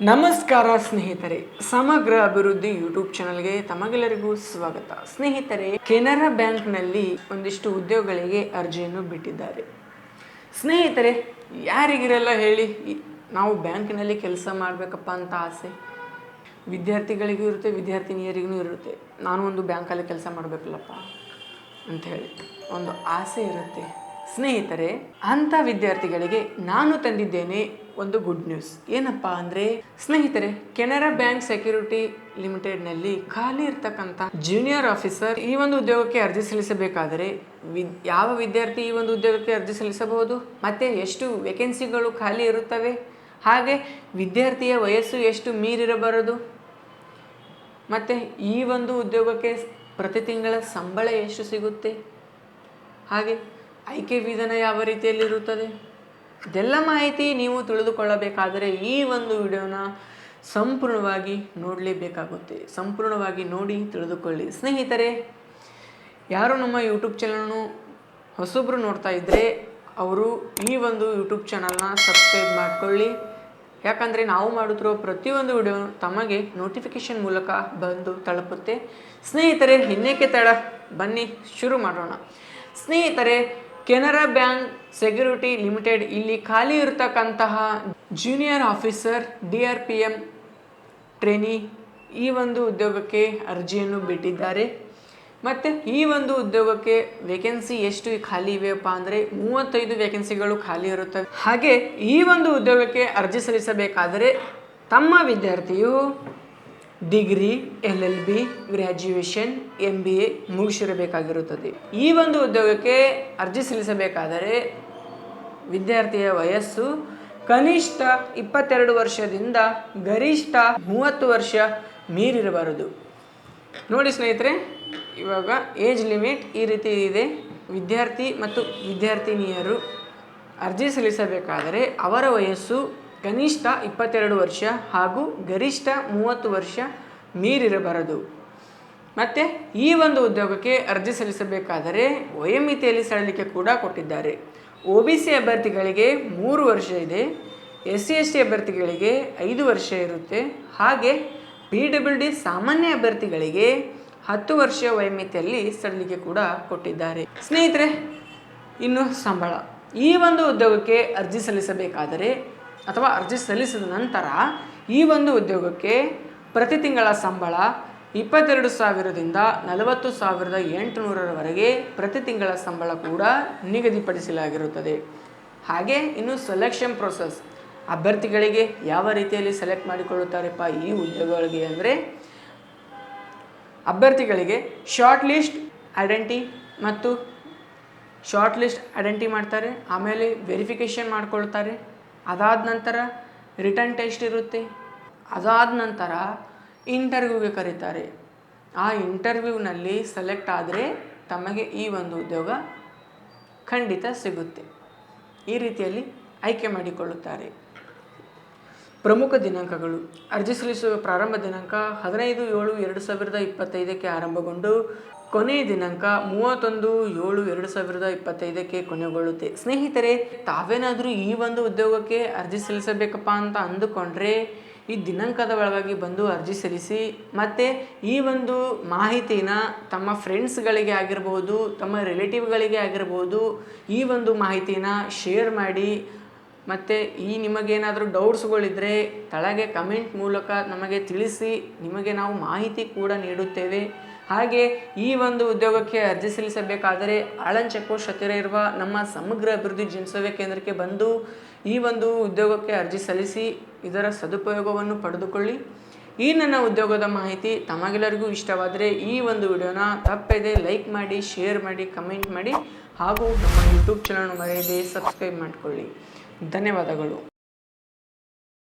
ನಮಸ್ಕಾರ ಸ್ನೇಹಿತರೆ, ಸಮಗ್ರ ಅಭಿವೃದ್ಧಿ ಯೂಟ್ಯೂಬ್ ಚಾನಲ್ಗೆ ತಮಗೆಲ್ಲರಿಗೂ ಸ್ವಾಗತ. ಸ್ನೇಹಿತರೆ, ಕೆನರಾ ಬ್ಯಾಂಕ್ನಲ್ಲಿ ಒಂದಿಷ್ಟು ಉದ್ಯೋಗಗಳಿಗೆ ಅರ್ಜಿಯನ್ನು ಬಿಟ್ಟಿದ್ದಾರೆ. ಸ್ನೇಹಿತರೆ, ಯಾರಿಗಿರಲ್ಲ ಹೇಳಿ, ನಾವು ಬ್ಯಾಂಕಿನಲ್ಲಿ ಕೆಲಸ ಮಾಡಬೇಕಪ್ಪ ಅಂತ ಆಸೆ. ವಿದ್ಯಾರ್ಥಿಗಳಿಗೂ ಇರುತ್ತೆ, ವಿದ್ಯಾರ್ಥಿನಿಯರಿಗೂ ಇರುತ್ತೆ. ನಾನು ಒಂದು ಬ್ಯಾಂಕಲ್ಲಿ ಕೆಲಸ ಮಾಡಬೇಕಲ್ಲಪ್ಪ ಅಂತ ಹೇಳಿ. ಒಂದು ಆಸೆ ಇರುತ್ತೆ. ಸ್ನೇಹಿತರೆ, ಅಂಥ ವಿದ್ಯಾರ್ಥಿಗಳಿಗೆ ನಾನು ತಂದಿದ್ದೇನೆ ಒಂದು ಗುಡ್ ನ್ಯೂಸ್ ಏನಪ್ಪ ಅಂದರೆ, ಸ್ನೇಹಿತರೆ, ಕೆನರಾ ಬ್ಯಾಂಕ್ ಸೆಕ್ಯೂರಿಟಿ ಲಿಮಿಟೆಡ್ನಲ್ಲಿ ಖಾಲಿ ಇರ್ತಕ್ಕಂಥ ಜೂನಿಯರ್ ಆಫೀಸರ್ ಈ ಒಂದು ಉದ್ಯೋಗಕ್ಕೆ ಅರ್ಜಿ ಸಲ್ಲಿಸಬೇಕಾದರೆ ಯಾವ ವಿದ್ಯಾರ್ಥಿ ಈ ಒಂದು ಉದ್ಯೋಗಕ್ಕೆ ಅರ್ಜಿ ಸಲ್ಲಿಸಬಹುದು? ಮತ್ತು ಎಷ್ಟು ವೇಕೆನ್ಸಿಗಳು ಖಾಲಿ ಇರುತ್ತವೆ? ಹಾಗೆ ವಿದ್ಯಾರ್ಥಿಯ ವಯಸ್ಸು ಎಷ್ಟು ಮೀರಿರಬಾರದು? ಮತ್ತು ಈ ಒಂದು ಉದ್ಯೋಗಕ್ಕೆ ಪ್ರತಿ ತಿಂಗಳ ಸಂಬಳ ಎಷ್ಟು ಸಿಗುತ್ತೆ? ಹಾಗೆ ಆಯ್ಕೆ ವಿಧಾನ ಯಾವ ರೀತಿಯಲ್ಲಿರುತ್ತದೆ ಇದೆಲ್ಲ ಮಾಹಿತಿ ನೀವು ತಿಳಿದುಕೊಳ್ಳಬೇಕಾದರೆ ಈ ಒಂದು ವಿಡಿಯೋನ ಸಂಪೂರ್ಣವಾಗಿ ನೋಡಲೇಬೇಕಾಗುತ್ತೆ. ಸಂಪೂರ್ಣವಾಗಿ ನೋಡಿ ತಿಳಿದುಕೊಳ್ಳಿ. ಸ್ನೇಹಿತರೆ, ಯಾರು ನಮ್ಮ ಯೂಟ್ಯೂಬ್ ಚಾನಲ್ನು ಹೊಸೊಬ್ಬರು ನೋಡ್ತಾ ಇದ್ದರೆ ಅವರು ಈ ಒಂದು ಯೂಟ್ಯೂಬ್ ಚಾನಲ್ನ ಸಬ್ಸ್ಕ್ರೈಬ್ ಮಾಡಿಕೊಳ್ಳಿ. ಯಾಕಂದರೆ ನಾವು ಮಾಡುತ್ತಿರೋ ಪ್ರತಿಯೊಂದು ವಿಡಿಯೋ ತಮಗೆ ನೋಟಿಫಿಕೇಷನ್ ಮೂಲಕ ಬಂದು ತಲುಪುತ್ತೆ. ಸ್ನೇಹಿತರೆ, ಇನ್ನೇಕೆ ತಡ? ಬನ್ನಿ, ಶುರು ಮಾಡೋಣ. ಸ್ನೇಹಿತರೆ ಕೆನರಾ ಬ್ಯಾಂಕ್ ಸೆಕ್ಯೂರಿಟಿ ಲಿಮಿಟೆಡ್ ಇಲ್ಲಿ ಖಾಲಿ ಇರತಕ್ಕಂತಹ junior officer, D R P M trainee ಈ ಒಂದು ಉದ್ಯೋಗಕ್ಕೆ ಅರ್ಜಿಯನ್ನು ಬಿಟ್ಟಿದ್ದಾರೆ. ಮತ್ತು ಈ ಒಂದು ಉದ್ಯೋಗಕ್ಕೆ ವೇಕೆನ್ಸಿ ಎಷ್ಟು ಖಾಲಿ ಇವೆಯಪ್ಪ ಅಂದರೆ ಮೂವತ್ತೈದು ವೇಕೆನ್ಸಿಗಳು ಖಾಲಿ ಇರುತ್ತವೆ ಹಾಗೆ ಈ ಒಂದು ಉದ್ಯೋಗಕ್ಕೆ ಅರ್ಜಿ ಸಲ್ಲಿಸಬೇಕಾದರೆ ತಮ್ಮ ವಿದ್ಯಾರ್ಥಿಯು degree, L L B, graduation M B A ಮುಗಿಸಿರಬೇಕಾಗಿರುತ್ತದೆ. ಈ ಒಂದು ಉದ್ಯೋಗಕ್ಕೆ ಅರ್ಜಿ ಸಲ್ಲಿಸಬೇಕಾದರೆ ವಿದ್ಯಾರ್ಥಿಯ ವಯಸ್ಸು ಕನಿಷ್ಠ ಇಪ್ಪತ್ತೆರಡು ವರ್ಷದಿಂದ ಗರಿಷ್ಠ ಮೂವತ್ತು ವರ್ಷ ಮೀರಿರಬಾರದು. ನೋಡಿ ಸ್ನೇಹಿತರೆ, ಇವಾಗ ಏಜ್ ಲಿಮಿಟ್ ಈ ರೀತಿ ಇದೆ. ವಿದ್ಯಾರ್ಥಿ ಮತ್ತು ವಿದ್ಯಾರ್ಥಿನಿಯರು ಅರ್ಜಿ ಸಲ್ಲಿಸಬೇಕಾದರೆ ಅವರ ವಯಸ್ಸು ಕನಿಷ್ಠ ಇಪ್ಪತ್ತೆರಡು ವರ್ಷ ಹಾಗೂ ಗರಿಷ್ಠ ಮೂವತ್ತು ವರ್ಷ ಮೀರಿರಬಾರದು. ಮತ್ತು ಈ ಒಂದು ಉದ್ಯೋಗಕ್ಕೆ ಅರ್ಜಿ ಸಲ್ಲಿಸಬೇಕಾದರೆ ವಯೋಮಿತಿಯಲ್ಲಿ ಸಡಲಿಕೆ ಕೂಡ ಕೊಟ್ಟಿದ್ದಾರೆ. ಒ ಬಿ ಸಿ ಅಭ್ಯರ್ಥಿಗಳಿಗೆ ಮೂರು ವರ್ಷ ಇದೆ, ಎಸ್ ಸಿ ಎಸ್ ಟಿ ಅಭ್ಯರ್ಥಿಗಳಿಗೆ ಐದು ವರ್ಷ ಇರುತ್ತೆ. ಹಾಗೆ ಪಿ ಡಬ್ಲ್ಯೂ ಡಿ ಸಾಮಾನ್ಯ ಅಭ್ಯರ್ಥಿಗಳಿಗೆ ಹತ್ತು ವರ್ಷ ವಯೋಮಿತಿಯಲ್ಲಿ ಸಡಲಿಕೆ ಕೂಡ ಕೊಟ್ಟಿದ್ದಾರೆ. ಸ್ನೇಹಿತರೆ, ಇನ್ನು ಸಂಬಳ. ಈ ಒಂದು ಉದ್ಯೋಗಕ್ಕೆ ಅರ್ಜಿ ಸಲ್ಲಿಸಬೇಕಾದರೆ ಅಥವಾ ಅರ್ಜಿ ಸಲ್ಲಿಸಿದ ನಂತರ ಈ ಒಂದು ಉದ್ಯೋಗಕ್ಕೆ ಪ್ರತಿ ತಿಂಗಳ ಸಂಬಳ ಇಪ್ಪತ್ತೆರಡು ಸಾವಿರದಿಂದ ನಲವತ್ತು ಸಾವಿರದ ಎಂಟುನೂರರವರೆಗೆ ಪ್ರತಿ ತಿಂಗಳ ಸಂಬಳ ಕೂಡ ನಿಗದಿಪಡಿಸಲಾಗಿರುತ್ತದೆ. ಹಾಗೆ ಇನ್ನು ಸೆಲೆಕ್ಷನ್ ಪ್ರೊಸೆಸ್ ಅಭ್ಯರ್ಥಿಗಳಿಗೆ ಯಾವ ರೀತಿಯಲ್ಲಿ ಸೆಲೆಕ್ಟ್ ಮಾಡಿಕೊಳ್ಳುತ್ತಾರೆಪ್ಪ ಈ ಉದ್ಯೋಗಗಳಿಗೆ ಅಂದರೆ ಅಭ್ಯರ್ಥಿಗಳಿಗೆ ಶಾರ್ಟ್ ಲಿಸ್ಟ್ ಐಡೆಂಟಿ ಮತ್ತು ಶಾರ್ಟ್ ಲಿಸ್ಟ್ ಐಡೆಂಟಿ ಮಾಡ್ತಾರೆ, ಆಮೇಲೆ ವೆರಿಫಿಕೇಷನ್ ಮಾಡ್ಕೊಳ್ತಾರೆ. ಅದಾದ ನಂತರ ರಿಟರ್ನ್ ಟೆಸ್ಟ್ ಇರುತ್ತೆ. ಅದಾದ ನಂತರ ಇಂಟರ್ವ್ಯೂಗೆ ಕರೀತಾರೆ. ಆ ಇಂಟರ್ವ್ಯೂನಲ್ಲಿ ಸೆಲೆಕ್ಟ್ ಆದರೆ ತಮಗೆ ಈ ಒಂದು ಉದ್ಯೋಗ ಖಂಡಿತ ಸಿಗುತ್ತೆ. ಈ ರೀತಿಯಲ್ಲಿ ಆಯ್ಕೆ ಮಾಡಿಕೊಳ್ಳುತ್ತಾರೆ. ಪ್ರಮುಖ ದಿನಾಂಕಗಳು. ಅರ್ಜಿ ಸಲ್ಲಿಸುವ ಪ್ರಾರಂಭ ದಿನಾಂಕ ಹದಿನೈದು ಏಳು ಎರಡು ಸಾವಿರದ ಇಪ್ಪತ್ತೈದಕ್ಕೆ ಆರಂಭಗೊಂಡು ಕೊನೆಯ ದಿನಾಂಕ ಮೂವತ್ತೊಂದು ಏಳು ಎರಡು ಸಾವಿರದ ಇಪ್ಪತ್ತೈದಕ್ಕೆ ಕೊನೆಗೊಳ್ಳುತ್ತೆ. ಸ್ನೇಹಿತರೆ, ತಾವೇನಾದರೂ ಈ ಒಂದು ಉದ್ಯೋಗಕ್ಕೆ ಅರ್ಜಿ ಸಲ್ಲಿಸಬೇಕಪ್ಪ ಅಂತ ಅಂದುಕೊಂಡ್ರೆ ಈ ದಿನಾಂಕದ ಒಳಗಾಗಿ ಬಂದು ಅರ್ಜಿ ಸಲ್ಲಿಸಿ, ಮತ್ತು ಈ ಒಂದು ಮಾಹಿತಿನ ತಮ್ಮ ಫ್ರೆಂಡ್ಸ್ಗಳಿಗೆ ಆಗಿರ್ಬೋದು, ತಮ್ಮ ರಿಲೇಟಿವ್ಗಳಿಗೆ ಆಗಿರ್ಬೋದು, ಈ ಒಂದು ಮಾಹಿತಿನ ಶೇರ್ ಮಾಡಿ, ಮತ್ತು ಈ ನಿಮಗೇನಾದರೂ ಡೌಟ್ಸ್ಗಳಿದ್ದರೆ ತಳಗೆ ಕಮೆಂಟ್ ಮೂಲಕ ನಮಗೆ ತಿಳಿಸಿ, ನಿಮಗೆ ನಾವು ಮಾಹಿತಿ ಕೂಡ ನೀಡುತ್ತೇವೆ. ಹಾಗೆ ಈ ಒಂದು ಉದ್ಯೋಗಕ್ಕೆ ಅರ್ಜಿ ಸಲ್ಲಿಸಬೇಕಾದರೆ ಆಳನ್ ಚೆಕ್ಪೋಸ್ಟ್ ಇರುವ ನಮ್ಮ ಸಮಗ್ರ ಅಭಿವೃದ್ಧಿ ಜನಸೇವೆ ಕೇಂದ್ರಕ್ಕೆ ಬಂದು ಈ ಒಂದು ಉದ್ಯೋಗಕ್ಕೆ ಅರ್ಜಿ ಸಲ್ಲಿಸಿ ಇದರ ಸದುಪಯೋಗವನ್ನು ಪಡೆದುಕೊಳ್ಳಿ. ಈ ನನ್ನ ಉದ್ಯೋಗದ ಮಾಹಿತಿ ತಮಗೆಲ್ಲರಿಗೂ ಇಷ್ಟವಾದರೆ ಈ ಒಂದು ವಿಡಿಯೋನ ತಪ್ಪದೆ ಲೈಕ್ ಮಾಡಿ, ಶೇರ್ ಮಾಡಿ, ಕಮೆಂಟ್ ಮಾಡಿ ಹಾಗೂ ನಮ್ಮ ಯೂಟ್ಯೂಬ್ ಚಾನಲ್ ಮರೆಯದೆ ಸಬ್ಸ್ಕ್ರೈಬ್ ಮಾಡಿಕೊಳ್ಳಿ. ಧನ್ಯವಾದಗಳು.